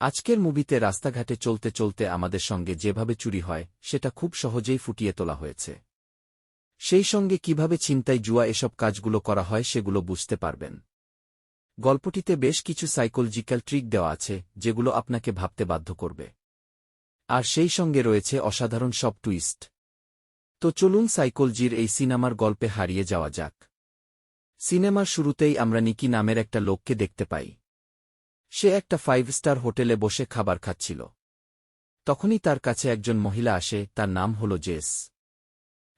আজকের মুভিতে রাস্তাঘাটে চলতে চলতে আমাদের সঙ্গে যেভাবে চুরি হয়, সেটা খুব সহজেই ফুটিয়ে তোলা হয়েছে। সেই সঙ্গে কীভাবে ছিনতাই জুয়া এসব কাজগুলো করা হয় সেগুলো বুঝতে পারবেন। গল্পটিতে বেশ কিছু সাইকোলজিক্যাল ট্রিক দেওয়া আছে, যেগুলো আপনাকে ভাবতে বাধ্য করবে। আর সেই সঙ্গে রয়েছে অসাধারণ সব টুইস্ট। তো চলুন সাইকোলজির এই সিনেমার গল্পে হারিয়ে যাওয়া যাক। সিনেমার শুরুতেই আমরা নিকি নামের একটা লোককে দেখতে পাই। সে একটা ফাইভ স্টার হোটেলে বসে খাবার খাচ্ছিল। তখনই তার কাছে একজন মহিলা আসে, তার নাম হল জেস।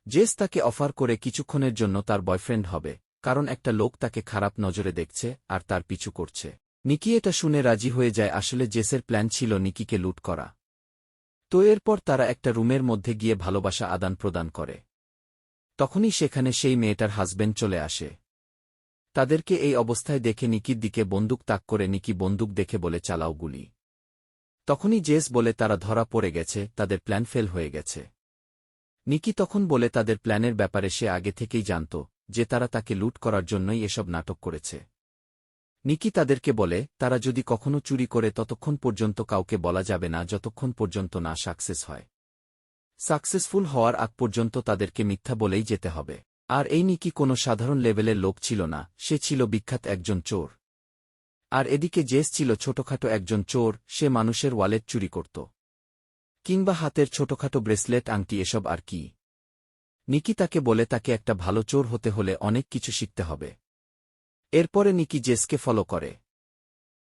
জেস তাকে অফার করে কিছুক্ষণের জন্য তার বয়ফ্রেন্ড হবে, কারণ একটা লোক তাকে খারাপ নজরে দেখছে আর তার পিছু করছে। নিকি এটা শুনে রাজি হয়ে যায়, আসলে জেসের প্ল্যান ছিল নিকিকে লুট করা। তো এরপর তারা একটা রুমের মধ্যে গিয়ে ভালোবাসা আদান প্রদান করে। তখনই সেখানে সেই মেয়েটার হাজবেন্ড চলে আসে। তাদেরকে এই অবস্থায় দেখে নিকির দিকে বন্দুক তাক করে নিকি বন্দুক দেখে বলে, চালাও গুলি। তখনই জেস বলে, তারা ধরা পড়ে গেছে, তাদের প্ল্যান ফেল হয়ে গেছে। নিকি তখন বলে, তাদের প্ল্যানের ব্যাপারে সে আগে থেকেই জানত যে তারা তাকে লুট করার জন্যই এসব নাটক করেছে। নিকি তাদেরকে বলে, তারা যদি কখনো চুরি করে, ততক্ষণ পর্যন্ত কাউকে বলা যাবে না, যতক্ষণ পর্যন্ত না সাকসেস হয়। সাকসেসফুল হওয়ার আগ পর্যন্ত তাদেরকে মিথ্যা বলেই যেতে হবে। আর এই নিকি কোনো সাধারণ লেভেলের লোক ছিল না, সে ছিল বিখ্যাত একজন চোর। আর এদিকে জেস ছিল ছোটখাটো একজন চোর, সে মানুষের ওয়ালেট চুরি করত। কিংবা হাতের ছোটখাটো ব্রেসলেট, আংটি, এসব আর কি। নিকি তাকে বলে, তাকে একটা ভালো চোর হতে হলে অনেক কিছু শিখতে হবে। এরপরে নিকি জেসকে ফলো করে।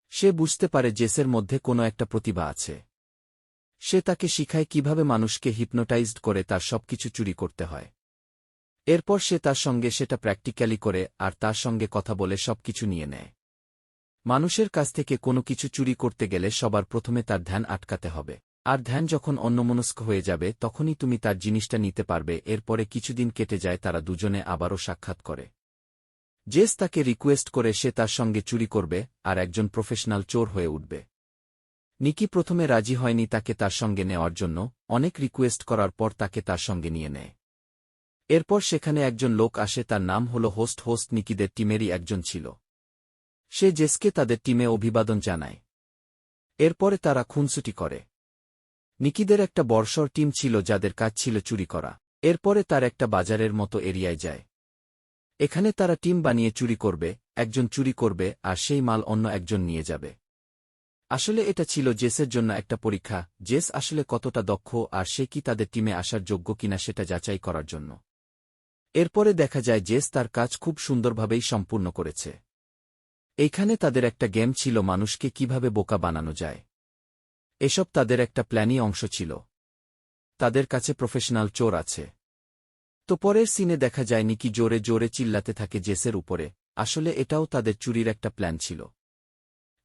সে বুঝতে পারে জেসের মধ্যে কোনো একটা প্রতিভা আছে। সে তাকে শিখায় কীভাবে মানুষকে হিপনোটাইজড করে তার সবকিছু চুরি করতে হয়। এরপর সে তার সঙ্গে সেটা প্র্যাকটিক্যালি করে আর তার সঙ্গে কথা বলে সবকিছু নিয়ে নেয়। মানুষের কাছ থেকে কোনো কিছু চুরি করতে গেলে সবার প্রথমে তার ধ্যান আটকাতে হবে। আর ধ্যান যখন অন্যমনস্ক হয়ে যাবে, তখনই তুমি তার জিনিসটা নিতে পারবে, এরপরে কিছুদিন কেটে যায় তারা দুজনে আবারও সাক্ষাৎ করে। জেস তাকে রিকোয়েস্ট করে সে তার সঙ্গে চুরি করবে, আর একজন প্রফেশনাল চোর হয়ে উঠবে। নিকি প্রথমে রাজি হয়নি তাকে তার সঙ্গে নেওয়ার জন্য, অনেক রিকোয়েস্ট করার পর তাকে তার সঙ্গে নিয়ে নেয়। এরপর সেখানে একজন লোক আসে, তার নাম হল হোস্ট। হোস্ট নিকিদের টিমেরই একজন ছিল। সে জেসকে তাদের টিমে অভিবাদন জানায়। এরপরে তারা খুনসুটি করে। নিকিদের একটা বর্ষর টিম ছিল, যাদের কাজ ছিল চুরি করা। এরপরে তার একটা বাজারের মতো এরিয়ায় যায়। এখানে তারা টিম বানিয়ে চুরি করবে, একজন চুরি করবে, আর সেই মাল অন্য একজন নিয়ে যাবে। আসলে এটা ছিল জেসের জন্য একটা পরীক্ষা। জেস আসলে কতটা দক্ষ, আর সে কি তাদের টিমে আসার যোগ্য কিনা সেটা যাচাই করার জন্য। এরপরে দেখা যায় জেস তার কাজ খুব সুন্দরভাবেই সম্পূর্ণ করেছে। এইখানে তাদের একটা গেম ছিল মানুষকে কীভাবে বোকা বানানো যায়। এসব তাদের একটা প্ল্যানই অংশ ছিল। তাদের কাছে প্রফেশনাল চোর আছে। তো পরের সিনে দেখা যায় নিকি জোরে জোরে চিল্লাতে থাকে জেসের উপরে। আসলে এটাও তাদের চুরির একটা প্ল্যান ছিল।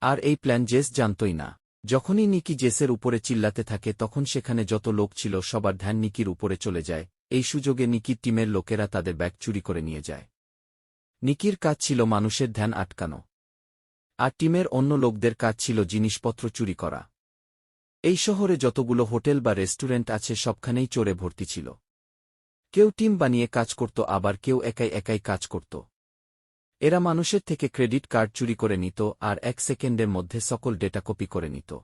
আর এই প্ল্যান জেস জানতই না। যখনই নিকি জেসের উপরে চিল্লাতে থাকে তখন সেখানে যত লোক ছিল সবার ধ্যান নিকির উপরে চলে যায়। এই সুযোগে নিকির টিমের লোকেরা তাদের ব্যাগ চুরি করে নিয়ে যায়। নিকির কাজ ছিল মানুষের ধ্যান আটকানো। আর টিমের অন্য লোকদের কাজ ছিল জিনিসপত্র চুরি করা। এই শহরে যতগুলো হোটেল বা রেস্টুরেন্ট আছে সবখানেই চোরে ভর্তি ছিল। কেউ টিম বানিয়ে কাজ করত, আবার কেউ একাই একাই কাজ করত। এরা মানুষের থেকে ক্রেডিট কার্ড চুরি করে নিত আর এক সেকেন্ডের মধ্যে সকল ডেটা কপি করে নিত।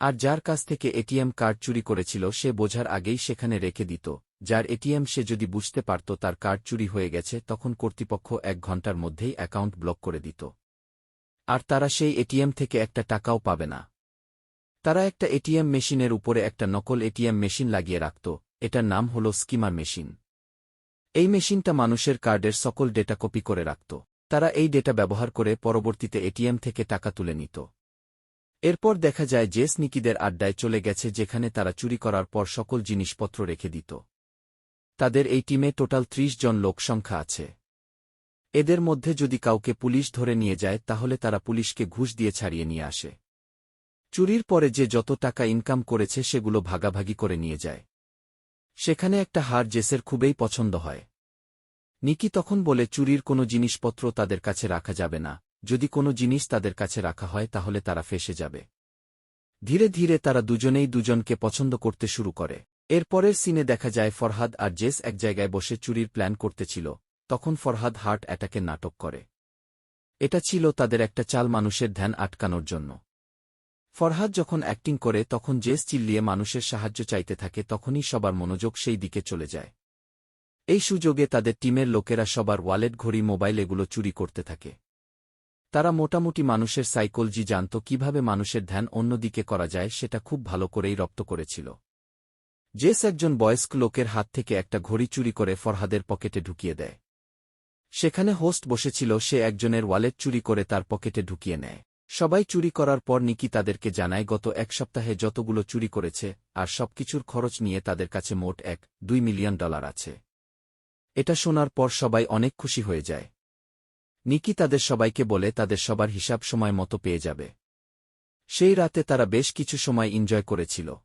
আর যার কাছ থেকে এটিএম কার্ড চুরি করেছিল সে বোঝার আগেই সেখানে রেখে দিত। যার এটিএম সে যদি বুঝতে পারত তার কার্ড চুরি হয়ে গেছে, তখন কর্তৃপক্ষ এক ঘণ্টার মধ্যেই অ্যাকাউন্ট ব্লক করে দিত। আর তারা সেই এটিএম থেকে একটা টাকাও পাবে না। তারা একটা এটিএম মেশিনের উপরে একটা নকল এটিএম মেশিন লাগিয়ে রাখত, এটার নাম হল স্কিমার মেশিন। এই মেশিনটা মানুষের কার্ডের সকল ডেটা কপি করে রাখত। তারা এই ডেটা ব্যবহার করে পরবর্তীতে এটিএম থেকে টাকা তুলে নিত। এরপর দেখা যায় জেস নিকিদের আড্ডায় চলে গেছে, যেখানে তারা চুরি করার পর সকল জিনিসপত্র রেখে দিত। তাদের এই টিমে টোটাল ত্রিশ জন লোক সংখ্যা আছে। এদের মধ্যে যদি কাউকে পুলিশ ধরে নিয়ে যায়, তাহলে তারা পুলিশকে ঘুষ দিয়ে ছাড়িয়ে নিয়ে আসে। চুরির পরে যে যত টাকা ইনকাম করেছে, সেগুলো ভাগাভাগি করে নিয়ে যায়। সেখানে একটা হার জেসের খুবই পছন্দ হয়। নিকি তখন বলে, চুরির কোনো জিনিসপত্র তাদের কাছে রাখা যাবে না। যদি কোনো জিনিস তাদের কাছে রাখা হয়, তাহলে তারা ফেসে যাবে। ধীরে ধীরে তারা দুজনেই দুজনকে পছন্দ করতে শুরু করে। এরপরের সিনে দেখা যায় ফরহাদ আর জেস এক জায়গায় বসে চুরির প্ল্যান করতেছিল, তখন ফরহাদ হার্ট অ্যাটাকের নাটক করে। এটা ছিল তাদের একটা চাল মানুষের ধ্যান আটকানোর জন্য। ফরহাদ যখন অ্যাক্টিং করে, তখন জেস চিল্লিয়ে মানুষের সাহায্য চাইতে থাকে, তখনই সবার মনোযোগ সেই দিকে চলে যায়। এই সুযোগে তাদের টিমের লোকেরা সবার ওয়ালেট, ঘড়ি, মোবাইল এগুলো চুরি করতে থাকে। তারা মোটামুটি মানুষের সাইকোলজি জানত কীভাবে মানুষের ধ্যান অন্যদিকে করা যায়, সেটা খুব ভালো করেই রপ্ত করেছিল। জেস একজন বয়স্ক লোকের হাত থেকে একটা ঘড়ি চুরি করে ফরহাদের পকেটে ঢুকিয়ে দেয়। সেখানে হোস্ট বসেছিল, সে একজনের ওয়ালেট চুরি করে তার পকেটে ঢুকিয়ে নেয়। সবাই চুরি করার পর নিকি তাদেরকে জানায়, গত এক সপ্তাহে যতগুলো চুরি করেছে, আর সবকিছুর খরচ নিয়ে তাদের কাছে মোট এক, দুই মিলিয়ন ডলার আছে। এটা শোনার পর সবাই অনেক খুশি হয়ে যায়। নিকি তাদের সবাইকে বলে, তাদের সবার হিসাব সময় মতো পেয়ে যাবে। সেই রাতে তারা বেশ কিছু সময় এনজয় করেছিল।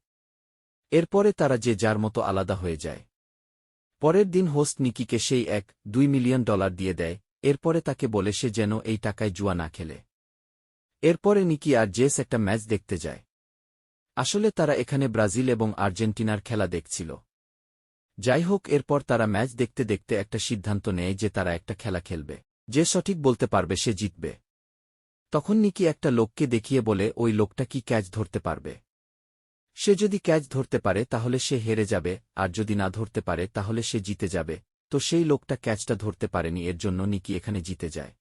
এরপরে তারা যে যার মতো আলাদা হয়ে যায়। পরের দিন হোস্ট নিকিকে সেই এক দুই মিলিয়ন ডলার দিয়ে দেয়, এরপরে তাকে বলে সে যেন এই টাকায় জুয়া না খেলে। এরপরে নিকি আর জেস একটা ম্যাচ দেখতে যায়। আসলে তারা এখানে ব্রাজিল এবং আর্জেন্টিনার খেলা দেখছিল। যাই হোক, এরপর তারা ম্যাচ দেখতে দেখতে একটা সিদ্ধান্ত নেয় যে তারা একটা খেলা খেলবে। যে সঠিক বলতে পারবে সে জিতবে। তখন নিকি একটা লোককে দেখিয়ে বলে, ওই লোকটা কি ক্যাচ ধরতে পারবে? সে যদি ক্যাচ ধরতে পারে, তাহলে সে হেরে যাবে, আর যদি না ধরতে পারে, তাহলে সে জিতে যাবে। তো সেই লোকটা ক্যাচটা ধরতে পারেনি, এর জন্য নিকি এখানে জিতে যায়।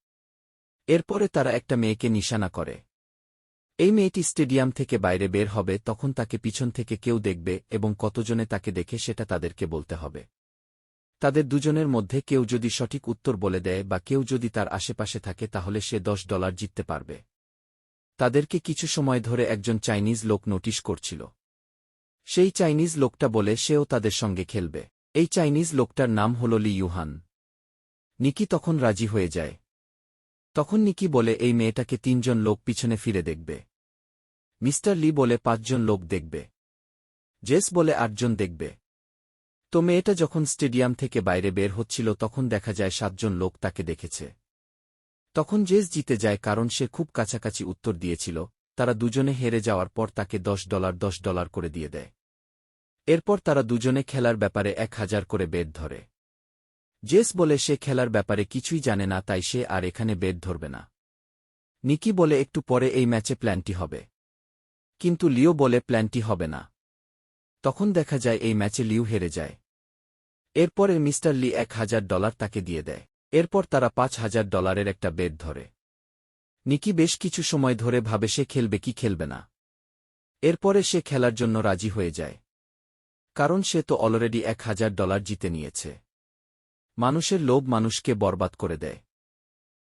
এরপরে তারা একটা মেয়েকে নিশানা করে। এই মেয়েটি স্টেডিয়াম থেকে বাইরে বের হবে, তখন তাকে পিছন থেকে কেউ দেখবে, এবং কতজনে তাকে দেখে সেটা তাদেরকে বলতে হবে। তাদের দুজনের মধ্যে কেউ যদি সঠিক উত্তর বলে দেয়, বা কেউ যদি তার আশেপাশে থাকে, তাহলে সে দশ ডলার জিততে পারবে। তাদেরকে কিছু সময় ধরে একজন চাইনিজ লোক নোটিশ করছিল। সেই চাইনিজ লোকটা বলে সেও তাদের সঙ্গে খেলবে। এই চাইনিজ লোকটার নাম হল লি ইউহান। নিকি তখন রাজি হয়ে যায়। তখন নিকি বলে, এই মেয়েটাকে তিনজন লোক পিছনে ফিরে দেখবে। মিস্টার লি বলে, পাঁচজন লোক দেখবে। জেস বলে, আটজন দেখবে। তো মেয়েটা যখন স্টেডিয়াম থেকে বাইরে বের হচ্ছিল, তখন দেখা যায় সাতজন লোক তাকে দেখেছে। তখন জেস জিতে যায়, কারণ সে খুব কাছাকাছি উত্তর দিয়েছিল। তারা দুজনে হেরে যাওয়ার পর তাকে দশ ডলার দশ ডলার করে দিয়ে দেয়। এরপর তারা দুজনে খেলার ব্যাপারে এক হাজার করে বেদ ধরে। জেস বলে, সে খেলার ব্যাপারে কিছুই জানে না, তাই সে আর এখানে বেদ ধরবে না। নিকি বলে, একটু পরে এই ম্যাচে প্ল্যানটি হবে। কিন্তু লিও বলে, প্ল্যানটি হবে না। তখন দেখা যায়, এই ম্যাচে লিউ হেরে যায়। এরপরে মিস্টার লি এক হাজার ডলার তাকে দিয়ে দেয়। এরপর তারা পাঁচ হাজার ডলারের একটা বেদ ধরে। নিকি বেশ কিছু সময় ধরে ভাবে, সে খেলবে কি খেলবে না? এরপরে সে খেলার জন্য রাজি হয়ে যায়। কারণ সে তো অলরেডি এক হাজার ডলার জিতে নিয়েছে। মানুষের লোভ মানুষকে বরবাদ করে দেয়।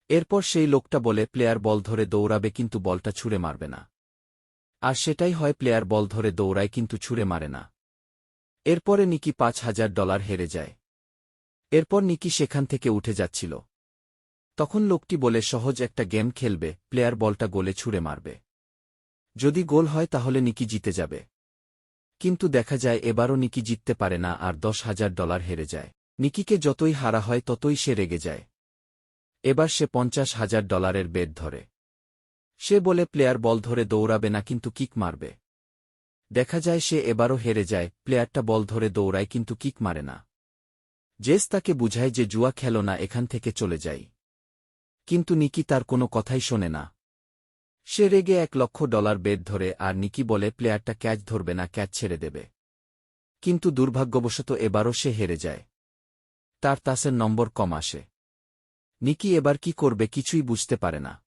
এরপর সেই লোকটা বলে, প্লেয়ার বল ধরে দৌড়াবে কিন্তু বলটা ছুঁড়ে মারবে না। আর সেটাই হয় প্লেয়ার বল ধরে দৌড়ায় কিন্তু ছুঁড়ে মারে না। এরপরে নিকি পাঁচ হাজার ডলার হেরে যায়। এরপর নিকি সেখান থেকে উঠে যাচ্ছিল। তখন লোকটি বলে, সহজ একটা গেম খেলবে, প্লেয়ার বলটা গোলে ছুঁড়ে মারবে। যদি গোল হয় তাহলে নিকি জিতে যাবে। কিন্তু দেখা যায় এবারও নিকি জিততে পারে না আর দশ হাজার ডলার হেরে যায়। নিকিকে যতই হারা হয় ততই সে রেগে যায়। এবার সে পঞ্চাশ হাজার ডলারের বেদ ধরে। সে বলে, প্লেয়ার বল ধরে দৌড়াবে না, কিন্তু কিক মারবে। দেখা যায় সে এবারও হেরে যায়, প্লেয়ারটা বল ধরে দৌড়ায়, কিন্তু কিক মারে না। জেস তাকে বুঝায় যে জুয়া খেলো না, এখান থেকে চলে যাই। কিন্তু নিকি তার কোনো কথাই শোনে না। সে রেগে এক লক্ষ ডলার বেদ ধরে আর নিকি বলে, প্লেয়ারটা ক্যাচ ধরবে না, ক্যাচ ছেড়ে দেবে। কিন্তু দুর্ভাগ্যবশত এবারও সে হেরে যায়। তার তাসের নম্বর কম আসে। নিকি এবার কি করবে কিছুই বুঝতে পারে না।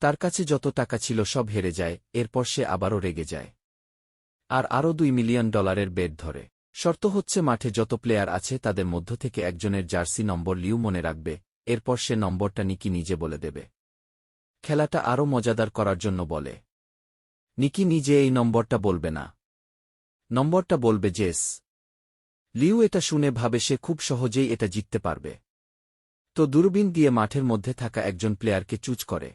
তার কাছে যত টাকা ছিল সব হেরে যায়, এরপর সে আবারও রেগে যায়। আর আরও দুই মিলিয়ন ডলারের বেড ধরে। শর্ত হচ্ছে মাঠে যত প্লেয়ার আছে তাদের মধ্য থেকে একজনের জার্সি নম্বর লিউ মনে রাখবে, এরপর সে নম্বরটা নিকি নিজে বলে দেবে। খেলাটা আরও মজাদার করার জন্য বলে। নিকি নিজে এই নম্বরটা বলবে না। নম্বরটা বলবে জেস লিউ এটা শুনে ভাবে সে খুব সহজেই এটা জিততে পারবে। তো দূরবীন দিয়ে মাঠের মধ্যে থাকা একজন প্লেয়ারকে চুজ করে।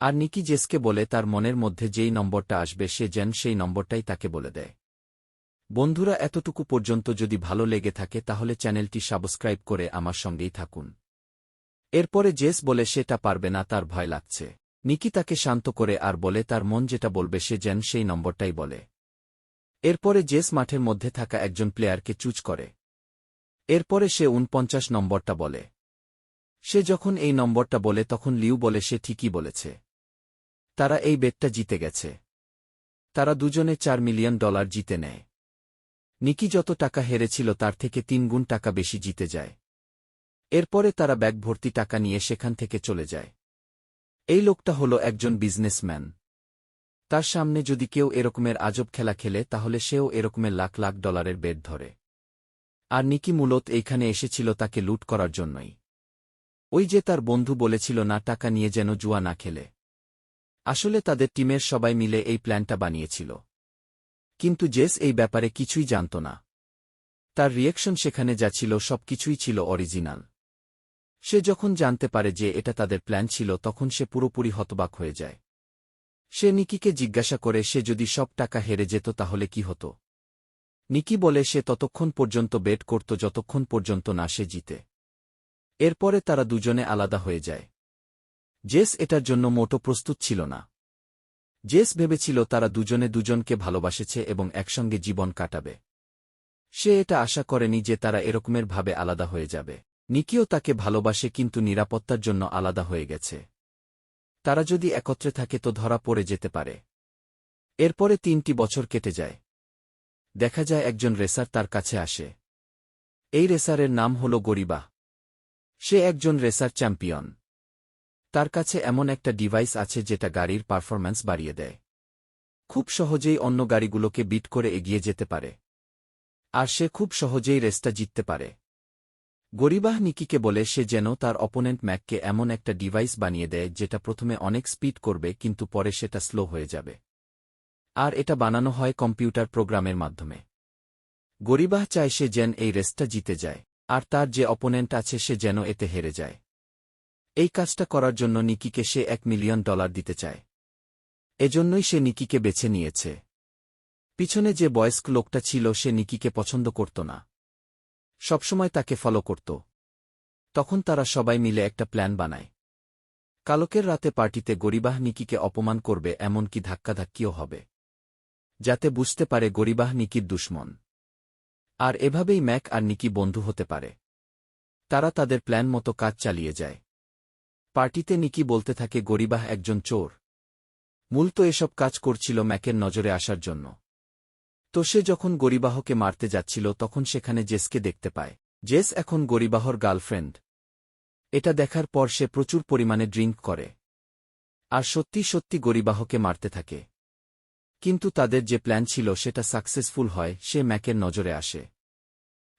আর নিকি জেসকে বলে তার মনের মধ্যে যেই নম্বরটা আসবে সে যেন সেই নম্বরটাই তাকে বলে দেয়। বন্ধুরা, এতটুকু পর্যন্ত যদি ভালো লেগে থাকে তাহলে চ্যানেলটি সাবস্ক্রাইব করে আমার সঙ্গেই থাকুন। এরপরে জেস বলে, সেটা পারবে না, তার ভয় লাগছে। নিকি তাকে শান্ত করে আর বলে, তার মন যেটা বলবে, সে যেন সেই নম্বরটাই বলে। এরপরে জেস মাঠের মধ্যে থাকা একজন প্লেয়ারকে চুজ করে। এরপরে সে উনপঞ্চাশ নম্বরটা বলে। সে যখন এই নম্বরটা বলে, তখন লিউ বলে, সে ঠিকই বলেছে। তারা এই বেটটা জিতে গেছে। তারা দুজনে চার মিলিয়ন ডলার জিতে নেয়। নিকি যত টাকা হেরেছিল, তার থেকে তিন গুণ টাকা বেশি জিতে যায়। এরপরে তারা ব্যাগ ভর্তি টাকা নিয়ে সেখান থেকে চলে যায়। এই লোকটা হল একজন বিজনেসম্যান। তার সামনে যদি কেউ এরকমের আজব খেলা খেলে, তাহলে সেও এরকমের লাখ লাখ ডলারের বেড ধরে। আর নিকি মূলত এইখানে এসেছিল তাকে লুট করার জন্যই। ওই যে তার বন্ধু বলেছিল না, টাকা নিয়ে যেন জুয়া না খেলে। আসলে তাদের টিমের সবাই মিলে এই প্ল্যানটা বানিয়েছিল। কিন্তু জেস এই ব্যাপারে কিছুই জানত না। তার রিয়েকশন সেখানে যা ছিল সব কিছুই ছিল অরিজিনাল। সে যখন জানতে পারে যে এটা তাদের প্ল্যান ছিল, তখন সে পুরোপুরি হতবাক হয়ে যায়। সে নিকিকে জিজ্ঞাসা করে, সে যদি সব টাকা হেরে যেত তাহলে কি হতো? নিকি বলে, সে ততক্ষণ পর্যন্ত বেট করত, যতক্ষণ পর্যন্ত না সে জিতে। এরপরে তারা দুজনে আলাদা হয়ে যায়। জেস এটার জন্য মোটো প্রস্তুত ছিল না। জেস ভেবেছিল তারা দুজনে দুজনকে ভালোবাসেছে এবং একসঙ্গে জীবন কাটাবে। সে এটা আশা করেনি যে তারা এরকমের ভাবে আলাদা হয়ে যাবে। নিকিও তাকে ভালোবাসে কিন্তু নিরাপত্তার জন্য আলাদা হয়ে গেছে। তারা যদি একত্রে থাকে তো ধরা পড়ে যেতে পারে। এরপরে তিনটি বছর কেটে যায়। দেখা যায় একজন রেসার তার কাছে আসে। এই রেসারের নাম হল গরিবা। সে একজন রেসার চ্যাম্পিয়ন। তার কাছে এমন একটা ডিভাইস আছে যেটা গাড়ির পারফরম্যান্স বাড়িয়ে দেয়। খুব সহজেই অন্য গাড়িগুলোকে বিট করে এগিয়ে যেতে পারে। আর সে খুব সহজেই রেসটা জিততে পারে। গরিবাহ নিকিকে বলে সে যেন তার অপোনেন্ট ম্যাককে এমন একটা ডিভাইস বানিয়ে দেয় যেটা প্রথমে অনেক স্পিড করবে কিন্তু পরে সেটা স্লো হয়ে যাবে। আর এটা বানানো হয় কম্পিউটার প্রোগ্রামের মাধ্যমে। গরিবাহ চায় সে যেন এই রেসটা জিতে যায়, আর তার যে অপোনেন্ট আছে সে যেন এতে হেরে যায়। এই কাজটা করার জন্য নিকিকে সে এক মিলিয়ন ডলার দিতে চায়। এজন্যই সে নিকিকে বেছে নিয়েছে। পিছনে যে বয়স্ক লোকটা ছিল সে নিকিকে পছন্দ করত না। সবসময় তাকে ফলো করত। তখন তারা সবাই মিলে একটা প্ল্যান বানায়। কালকের রাতে পার্টিতে গরিবাহ নিকিকে অপমান করবে এমনকি ধাক্কাধাক্কিও হবে। যাতে বুঝতে পারে গরিবাহ নিকির দুশ্মন। আর এভাবেই ম্যাক আর নিকি বন্ধু হতে পারে। তারা তাদের প্ল্যান মতো কাজ চালিয়ে যায়। পার্টিতে নিকি বলতে থাকে, গরিবাহ একজন চোর। মূলত এসব কাজ করছিল ম্যাকের নজরে আসার জন্য। তো সে যখন গরিবাহকে মারতে যাচ্ছিল তখন সেখানে জেসকে দেখতে পায়। জেস এখন গরিবাহর গার্লফ্রেন্ড। এটা দেখার পর সে প্রচুর পরিমাণে ড্রিঙ্ক করে। আর সত্যি সত্যি গরিবাহকে মারতে থাকে। কিন্তু তাদের যে প্ল্যান ছিল সেটা সাকসেসফুল হয়, সে ম্যাকের নজরে আসে।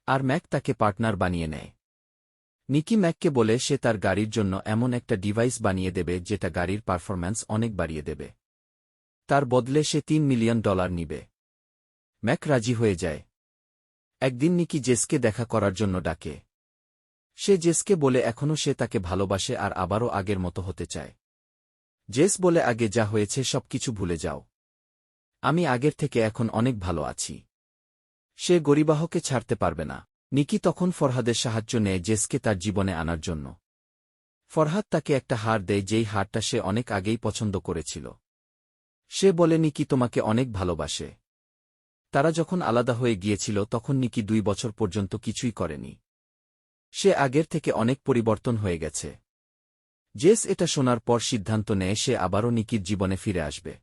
আর ম্যাক তাকে পার্টনার বানিয়ে নেয়। নিকি ম্যাককে বলে সে তার গাড়ির জন্য এমন একটা ডিভাইস বানিয়ে দেবে যেটা গাড়ির পারফরম্যান্স অনেক বাড়িয়ে দেবে। তার বদলে সে তিন মিলিয়ন ডলার নিবে। ম্যাক রাজি হয়ে যায়। একদিন নিকি জেসকে দেখা করার জন্য ডাকে। সে জেসকে বলে এখনও সে তাকে ভালোবাসে আর আবারও আগের মতো হতে চায়। জেস বলে, আগে যা হয়েছে সবকিছু ভুলে যাও। আমি আগের থেকে এখন অনেক ভালো আছি। সে গরিবাহকে ছাড়তে পারবে না। নিকি তখন ফরহাদের সাহায্য নেয় জেসকে তার জীবনে আনার জন্য। ফরহাদ তাকে একটা হার দেয় যেই হারটা সে অনেক আগেই পছন্দ করেছিল। সে বলে, নিকি তোমাকে অনেক ভালোবাসে। তারা যখন আলাদা হয়ে গিয়েছিল তখন নিকি দুই বছর পর্যন্ত কিছুই করেনি। সে আগের থেকে অনেক পরিবর্তন হয়ে গেছে। জেস এটা শোনার পর সিদ্ধান্ত নেয় সে আবারও নিকির জীবনে ফিরে আসবে।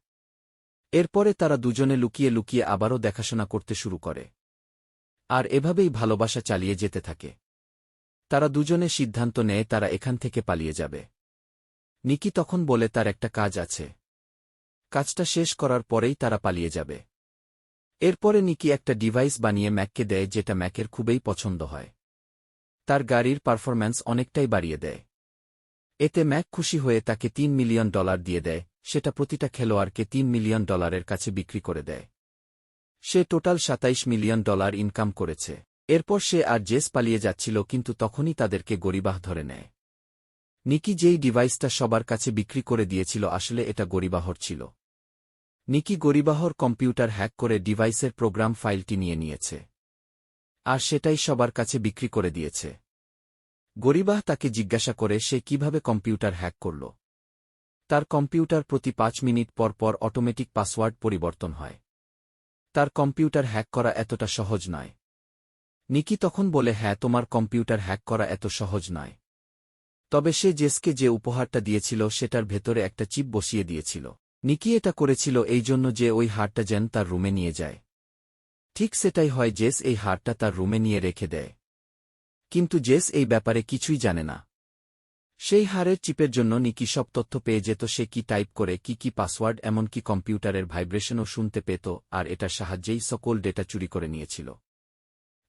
এরপরে তারা দুজনে লুকিয়ে লুকিয়ে আবারও দেখাশোনা করতে শুরু করে। আর এভাবেই ভালোবাসা চালিয়ে যেতে থাকে। তারা দুজনে সিদ্ধান্ত নেয় তারা এখান থেকে পালিয়ে যাবে। নিকি তখন বলে তার একটা কাজ আছে। কাজটা শেষ করার পরেই তারা পালিয়ে যাবে। এরপরে নিকি একটা ডিভাইস বানিয়ে ম্যাককে দেয় যেটা ম্যাকের খুবই পছন্দ হয়। তার গাড়ির পারফরম্যান্স অনেকটাই বাড়িয়ে দেয়। এতে ম্যাক খুশি হয়ে তাকে তিন মিলিয়ন ডলার দিয়ে দেয়, সেটা প্রতিটা খেলোয়াড়কে তিন মিলিয়ন ডলারের কাছে বিক্রি করে দেয়। সে টোটাল সাতাইশ মিলিয়ন ডলার ইনকাম করেছে। এরপর সে আর জেস পালিয়ে যাচ্ছিল কিন্তু তখনই তাদেরকে গরিবাহ ধরে নেয়। নিকি যেই ডিভাইসটা সবার কাছে বিক্রি করে দিয়েছিল আসলে এটা গরিবাহর ছিল। নিকি গরিবাহর কম্পিউটার হ্যাক করে ডিভাইসের প্রোগ্রাম ফাইলটি নিয়ে নিয়েছে। আর সেটাই সবার কাছে বিক্রি করে দিয়েছে। গরিবাহ তাকে জিজ্ঞাসা করে সে কীভাবে কম্পিউটার হ্যাক করল। তার কম্পিউটার প্রতি পাঁচ মিনিট পর পর অটোমেটিক পাসওয়ার্ড পরিবর্তন হয়। তার কম্পিউটার হ্যাক করা এতটা সহজ নয়। নিকি তখন বলে হ্যাঁ তোমার কম্পিউটার হ্যাক করা এত সহজ নয়। তবে সে জেসকে যে উপহারটা দিয়েছিল, সেটার ভেতরে একটা চিপ বসিয়ে দিয়েছিল। নিকি এটা করেছিল এই জন্য যে ওই হারটা যেন তার রুমে নিয়ে যায়। ঠিক সেটাই হয় জেস এই হারটা তার রুমে নিয়ে রেখে দেয়। কিন্তু জেস এই ব্যাপারে কিছুই জানে না। সেই হারের চিপের জন্য নিকি সব তথ্য পেয়ে যেত সে কি টাইপ করে, কি কি পাসওয়ার্ড, এমনকি কম্পিউটারের ভাইব্রেশনও শুনতে পেত আর এটার সাহায্যেই সকল ডেটা চুরি করে নিয়েছিল।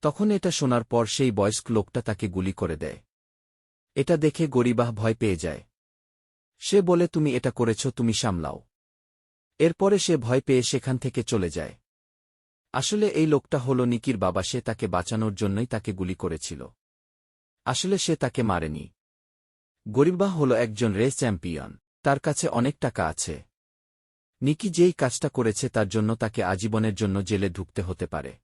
তখন এটা শোনার পর সেই বয়স্ক লোকটা তাকে গুলি করে দেয়। এটা দেখে গরিবাহ ভয় পেয়ে যায়। সে বলে, তুমি এটা করেছ, তুমি সামলাও। এরপরে সে ভয় পেয়ে সেখান থেকে চলে যায়। আসলে এই লোকটা হল নিকির বাবা, সে তাকে বাঁচানোর জন্যই তাকে গুলি করেছিল। আসলে সে তাকে মারেনি। গরিবাহ হল একজন রেস চ্যাম্পিয়ন, তার কাছে অনেক টাকা আছে। নিকি যেই কাজটা করেছে তার জন্য তাকে আজীবনের জন্য জেলে ঢুকতে হতে পারে।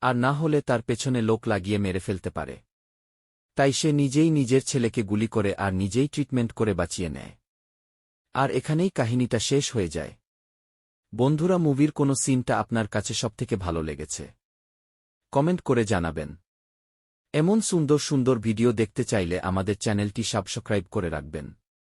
আর না হলে তার পেছনে লোক লাগিয়ে মেরে ফেলতে পারে। তাই সে নিজেই নিজের ছেলেকে গুলি করে আর নিজেই ট্রিটমেন্ট করে বাঁচিয়ে নেয়। আর এখানেই কাহিনীটা শেষ হয়ে যায়। বন্ধুরা, মুভির কোনো সিনটা আপনার কাছে সবথেকে ভালো লেগেছে? কমেন্ট করে জানাবেন। এমন সুন্দর সুন্দর ভিডিও দেখতে চাইলে আমাদের চ্যানেলটি সাবস্ক্রাইব করে রাখবেন।